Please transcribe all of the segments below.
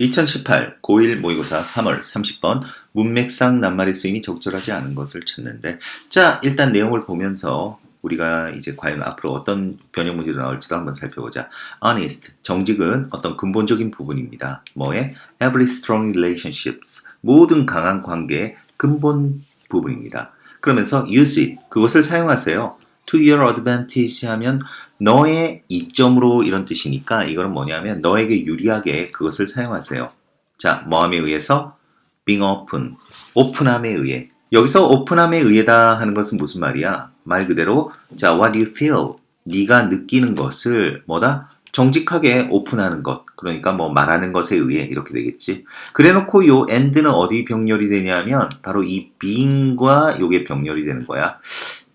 (2018) 고1 모의고사 3월 30번 문맥상 낱말의 쓰임이 적절하지 않은 것을 찾는데 자 일단 내용을 보면서 우리가 이제 과연 앞으로 어떤 변형 문제로 나올지도 한번 살펴보자. honest, 정직은 어떤 근본적인 부분입니다. 뭐에? every strong relationships, 모든 강한 관계의 근본 부분입니다. 그러면서 use it, 그것을 사용하세요. To your advantage 하면 너의 이점으로 이런 뜻이니까 이거는 뭐냐면 너에게 유리하게 그것을 사용하세요. 자, 뭐함에 의해서 being open, 오픈함에 의해. 여기서 오픈함에 의해다 하는 것은 무슨 말이야? 말 그대로 자, what you feel, 네가 느끼는 것을 뭐다? 정직하게 오픈하는 것. 그러니까 뭐 말하는 것에 의해 이렇게 되겠지. 그래 놓고 요 and는 어디 병렬이 되냐면 바로 이 being과 요게 병렬이 되는 거야.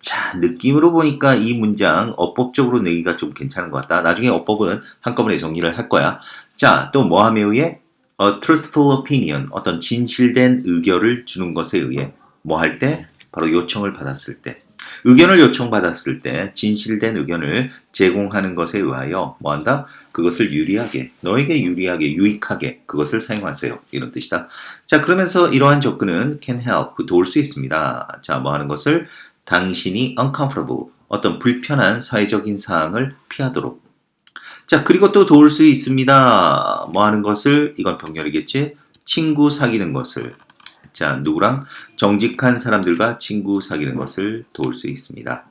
자, 느낌으로 보니까 이 문장 어법적으로 내기가 좀 괜찮은 것 같다. 나중에 어법은 한꺼번에 정리를 할 거야. 자, 또 뭐함에 의해? A truthful opinion, 어떤 진실된 의견을 주는 것에 의해 뭐 할 때? 바로 요청을 받았을 때. 의견을 요청받았을 때 진실된 의견을 제공하는 것에 의하여 뭐 한다? 그것을 유리하게, 너에게 유리하게, 유익하게 그것을 사용하세요. 이런 뜻이다. 자, 그러면서 이러한 접근은 can help, 도울 수 있습니다. 자, 뭐 하는 것을 당신이 uncomfortable, 어떤 불편한 사회적인 사항을 피하도록. 자, 그리고 또 도울 수 있습니다. 뭐 하는 것을, 이건 병렬이겠지? 친구 사귀는 것을. 자, 누구랑? 정직한 사람들과 친구 사귀는 것을 도울 수 있습니다.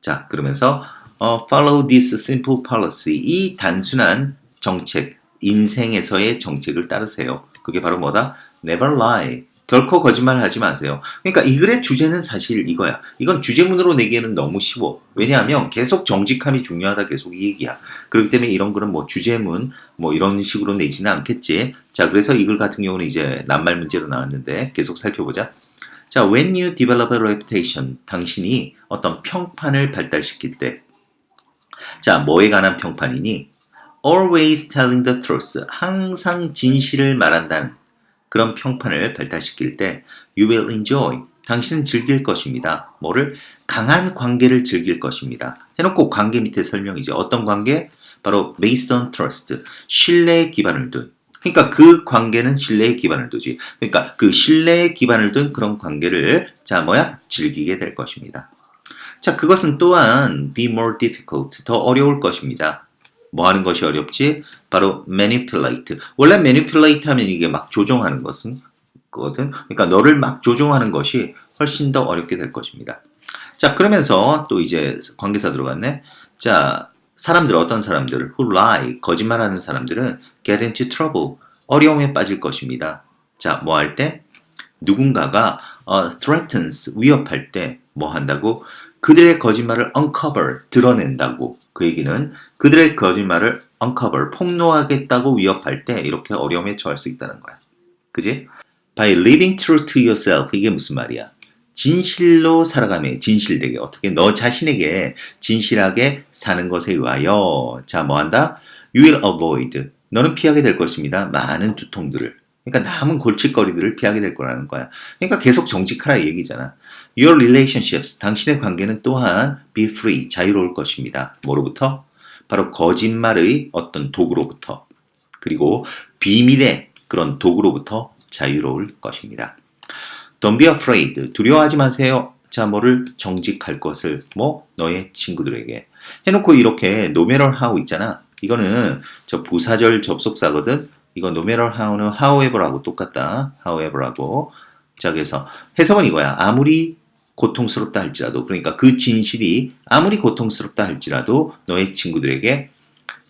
자, 그러면서, 어, follow this simple policy. 이 단순한 정책, 인생에서의 정책을 따르세요. 그게 바로 뭐다? never lie. 결코 거짓말 하지 마세요. 그러니까 이 글의 주제는 사실 이거야. 이건 주제문으로 내기에는 너무 쉬워. 왜냐하면 계속 정직함이 중요하다 계속 이 얘기야. 그렇기 때문에 이런 글은 뭐 주제문 뭐 이런 식으로 내지는 않겠지. 자, 그래서 이 글 같은 경우는 이제 낱말 문제로 나왔는데 계속 살펴보자. 자, when you develop a reputation, 당신이 어떤 평판을 발달시킬 때, 자, 뭐에 관한 평판이니? always telling the truth, 항상 진실을 말한다는 그런 평판을 발달시킬 때 you will enjoy 당신은 즐길 것입니다. 뭐를 강한 관계를 즐길 것입니다. 해놓고 관계 밑에 설명이죠. 어떤 관계? 바로 based on trust 신뢰에 기반을 둔. 그러니까 그 관계는 신뢰에 기반을 두지. 그러니까 그 신뢰에 기반을 둔 그런 관계를 자 뭐야 즐기게 될 것입니다. 자 그것은 또한 be more difficult 더 어려울 것입니다. 뭐 하는 것이 어렵지? 바로 manipulate. 원래 manipulate 하면 이게 막 조종하는 것은 거든. 그러니까 너를 막 조종하는 것이 훨씬 더 어렵게 될 것입니다. 자, 그러면서 또 이제 관계사 들어갔네. 자, 사람들 어떤 사람들 who lie 거짓말하는 사람들은 get into trouble 어려움에 빠질 것입니다. 자, 뭐 할 때? 누군가가 어, threatens 위협할 때 뭐 한다고? 그들의 거짓말을 uncover 드러낸다고. 그 얘기는 그들의 거짓말을 uncover 폭로하겠다고 위협할 때 이렇게 어려움에 처할 수 있다는 거야. 그지? By living true to yourself 이게 무슨 말이야? 진실로 살아가며 진실되게 어떻게 너 자신에게 진실하게 사는 것에 의하여 자 뭐한다? You will avoid 너는 피하게 될 것입니다. 많은 두통들을 그러니까 남은 골칫거리들을 피하게 될 거라는 거야. 그러니까 계속 정직하라 이 얘기잖아. Your relationships 당신의 관계는 또한 be free 자유로울 것입니다. 뭐로부터? 바로 거짓말의 어떤 도구로부터 그리고 비밀의 그런 도구로부터 자유로울 것입니다. Don't be afraid. 두려워하지 마세요. 자, 뭐를 정직할 것을 뭐 너의 친구들에게 해놓고 이렇게 matter how 있잖아. 이거는 저 부사절 접속사거든. 이거 matter how는 however하고 똑같다. however하고. 자 그래서 해석은 이거야. 아무리 고통스럽다 할지라도 그러니까 그 진실이 아무리 고통스럽다 할지라도 너의 친구들에게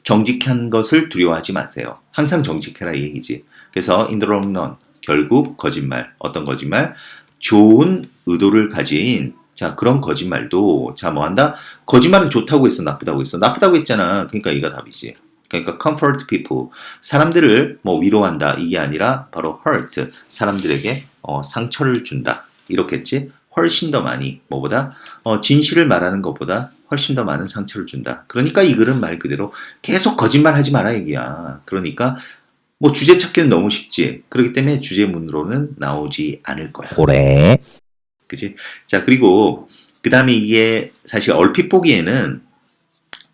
정직한 것을 두려워하지 마세요. 항상 정직해라 이 얘기지. 그래서 in the long run 결국 거짓말. 어떤 거짓말? 좋은 의도를 가진. 자 그런 거짓말도. 자 뭐 한다? 거짓말은 좋다고 했어 나쁘다고 했어? 나쁘다고 했잖아. 그러니까 이가 답이지 그러니까 comfort people. 사람들을 뭐 위로한다. 이게 아니라 바로 hurt. 사람들에게 어, 상처를 준다. 이렇겠지? 훨씬 더 많이. 뭐보다? 어, 진실을 말하는 것보다 훨씬 더 많은 상처를 준다. 그러니까 이 글은 말 그대로 계속 거짓말하지 마라 얘기야. 그러니까 뭐 주제 찾기는 너무 쉽지. 그렇기 때문에 주제문으로는 나오지 않을 거야. 고래. 그지 자 그리고 그 다음에 이게 사실 얼핏 보기에는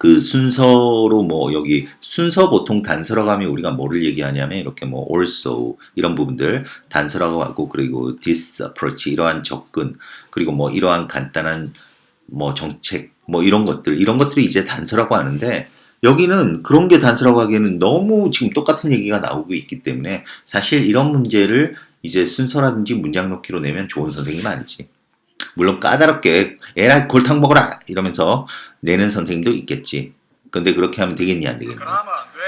그 순서로 뭐 여기 순서 보통 단서라고 하면 우리가 뭐를 얘기하냐면 이렇게 뭐 also 이런 부분들 단서라고 하고 그리고 this approach 이러한 접근 그리고 뭐 이러한 간단한 뭐 정책 뭐 이런 것들 이런 것들이 이제 단서라고 하는데 여기는 그런 게 단서라고 하기에는 너무 지금 똑같은 얘기가 나오고 있기 때문에 사실 이런 문제를 이제 순서라든지 문장 넣기로 내면 좋은 선생님 아니지. 물론 까다롭게 에라 골탕 먹어라 이러면서 내는 선생님도 있겠지. 근데 그렇게 하면 되겠니 안 되겠니? 그러면 안 돼.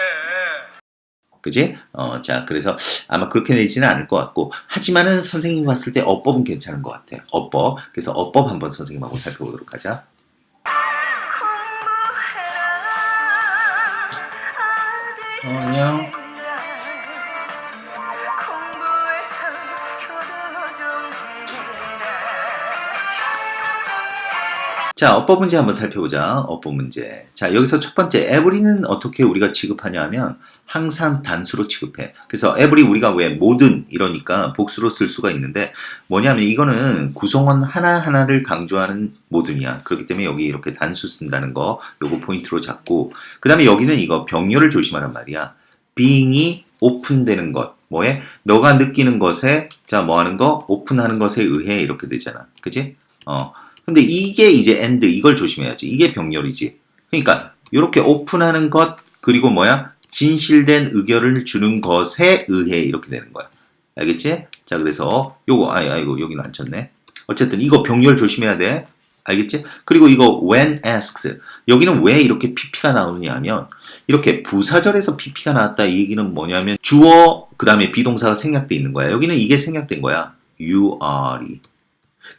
그지? 어, 자, 그래서 아마 그렇게 내지는 않을 것 같고, 하지만은 선생님이 봤을 때 어법은 괜찮은 것 같아. 어법. 그래서 어법 한번 선생님하고 살펴보도록 하자. 어, 안녕. 자, 어법 문제 한번 살펴보자. 어법 문제. 자, 여기서 첫 번째, 에브리는 어떻게 우리가 취급하냐 하면 항상 단수로 취급해. 그래서 에브리 우리가 왜 모든 이러니까 복수로 쓸 수가 있는데 뭐냐면 이거는 구성원 하나하나를 강조하는 모든이야. 그렇기 때문에 여기 이렇게 단수 쓴다는 거 요거 포인트로 잡고 그 다음에 여기는 이거 병렬을 조심하란 말이야. being이 오픈되는 것. 뭐에? 너가 느끼는 것에 자, 뭐 하는 거? 오픈하는 것에 의해 이렇게 되잖아. 그지? 어. 근데 이게 이제 end 이걸 조심해야지. 이게 병렬이지. 그러니까 이렇게 오픈하는 것 그리고 뭐야? 진실된 의견을 주는 것에 의해 이렇게 되는 거야. 알겠지? 자, 그래서 요거 아이 아이고 여기는 안 쳤네. 어쨌든 이거 병렬 조심해야 돼. 알겠지? 그리고 이거 when asked 여기는 왜 이렇게 pp가 나오느냐 하면 이렇게 부사절에서 pp가 나왔다 이 얘기는 뭐냐면 주어 그 다음에 비동사가 생략돼 있는 거야. 여기는 이게 생략된 거야. you are이.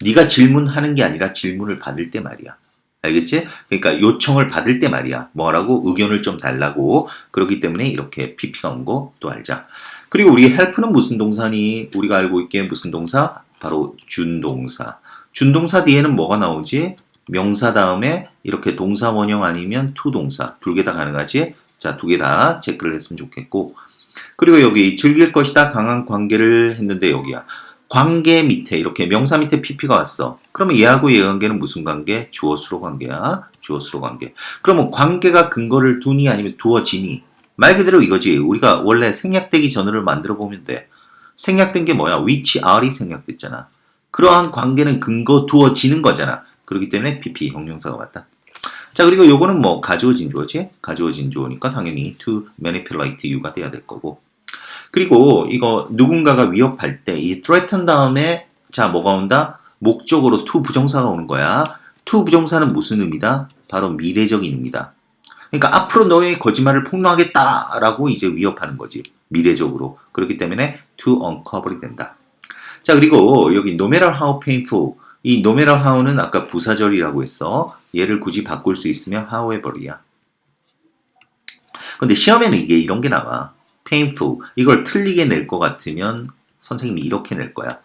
네가 질문하는 게 아니라 질문을 받을 때 말이야. 알겠지? 그러니까 요청을 받을 때 말이야. 뭐라고 의견을 좀 달라고. 그렇기 때문에 이렇게 pp가 온 거 또 알자. 그리고 우리 help는 무슨 동사니? 우리가 알고 있기에 무슨 동사? 바로 준동사. 준동사 뒤에는 뭐가 나오지? 명사 다음에 이렇게 동사 원형 아니면 투동사. 두개다 가능하지? 자, 두 개 다 체크를 했으면 좋겠고. 그리고 여기 즐길 것이다 강한 관계를 했는데 여기야. 관계 밑에 이렇게 명사 밑에 pp가 왔어. 그러면 얘하고 얘 관계는 무슨 관계? 주어 수로 관계야. 주어 수로 관계. 그러면 관계가 근거를 두니 아니면 두어지니? 말 그대로 이거지. 우리가 원래 생략되기 전후를 만들어 보면 돼. 생략된 게 뭐야? which are이 생략됐잖아. 그러한 관계는 근거 두어지는 거잖아. 그렇기 때문에 pp 형용사가 왔다. 자 그리고 요거는 뭐 가주어진 주어지? 가주어진 주어니까 당연히 to manipulate you가 돼야 될 거고. 그리고 이거 누군가가 위협할 때 이 threaten 다음에 자 뭐가 온다? 목적으로 to 부정사가 오는 거야. to 부정사는 무슨 의미다? 바로 미래적인 의미다. 그러니까 앞으로 너의 거짓말을 폭로하겠다라고 이제 위협하는 거지. 미래적으로. 그렇기 때문에 to uncover이 된다. 자 그리고 여기 no matter how painful 이 no matter how는 아까 부사절이라고 했어. 얘를 굳이 바꿀 수 있으면 however이야. 근데 시험에는 이게 이런 게 나와. Painful 이걸 틀리게 낼 것 같으면 선생님이 이렇게 낼 거야.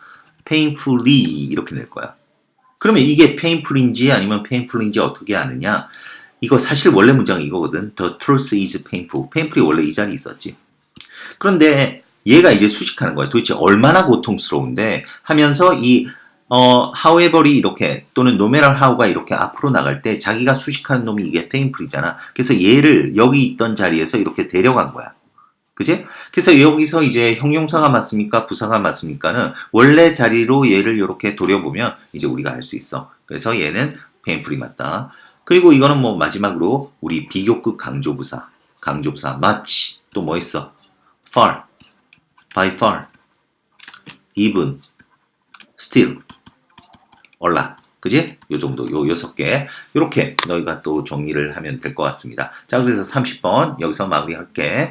painfully 이렇게 낼 거야. 그러면 이게 painful인지 아니면 painful인지 어떻게 아느냐? 이거 사실 원래 문장이 이거거든. The truth is painful. painful이 원래 이 자리에 있었지. 그런데 얘가 이제 수식하는 거야. 도대체 얼마나 고통스러운데 하면서 이 어, however이 이렇게 또는 matter how가 이렇게 앞으로 나갈 때 자기가 수식하는 놈이 이게 painful이잖아. 그래서 얘를 여기 있던 자리에서 이렇게 데려간 거야. 그지? 그래서 여기서 이제 형용사가 맞습니까? 부사가 맞습니까는 원래 자리로 얘를 이렇게 돌려보면 이제 우리가 알 수 있어. 그래서 얘는 painful이 맞다. 그리고 이거는 뭐 마지막으로 우리 비교급 강조부사, 강조부사 much 또 뭐 있어? far, by far, even, still, a lot. 그지? 요 정도, 요 여섯 개. 이렇게 너희가 또 정리를 하면 될 것 같습니다. 자, 그래서 30번 여기서 마무리할게.